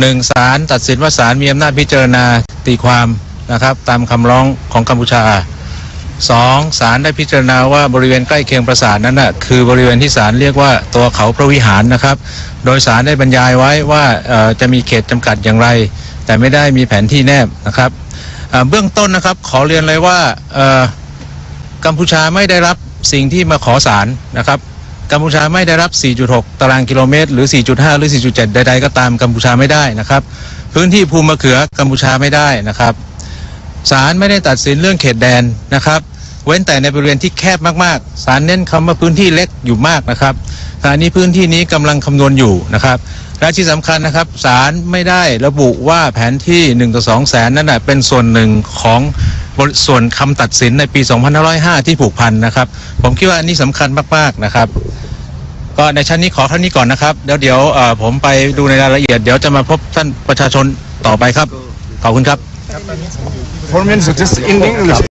หนึ่งศาลตัดสินว่าศาลมีอำนาจพิจารณาตีความนะครับตามคำร้องของกัมพูชาสองศาลได้พิจารณาว่าบริเวณใกล้เคียงปราสาทนั้นน่ะคือบริเวณที่ศาลเรียกว่าตัวเขาพระวิหารนะครับ โดยศาลได้บรรยายไว้ว่าจะมีเขตจำกัดอย่างไร แต่ไม่ได้มีแผนที่แนบนะครับเบื้องต้นนะครับขอเรียนเลยว่ากัมพูชาไม่ได้รับสิ่งที่มาขอศาลนะครับ กัมพูชาไม่ได้รับ 4.6 ตารางกิโลเมตร หรือ 4.5 หรือ 4.7 ใด ๆ ก็ตามกัมพูชาไม่ได้นะครับ พื้นที่ภูมิมะเขือกัมพูชาไม่ได้นะครับศาลไม่ได้ตัดสินเรื่องเขตแดนนะครับ เว้นแต่ในบริเวณที่แคบมากๆศาลเน้นคำว่าพื้นที่เล็กอยู่มากนะครับขณะนี้พื้นที่นี้กำลังคำนวณอยู่นะครับ และที่สำคัญนะครับศาลไม่ได้ระบุว่าแผนที่1ต่อ2แสนนั้นนะเป็นส่วนหนึ่งของบทส่วนคำตัดสินในปี 2505 ที่ผูกพันนะครับ ผมคิดว่าอันนี้สำคัญมากๆนะครับ ก็ในชั้นนี้ขอเท่านี้ก่อนนะครับเดี๋ยวเดี๋ยวผมไปดูในรายละเอียดเดี๋ยวจะมาพบท่านประชาชนต่อไปครับขอบคุณครับ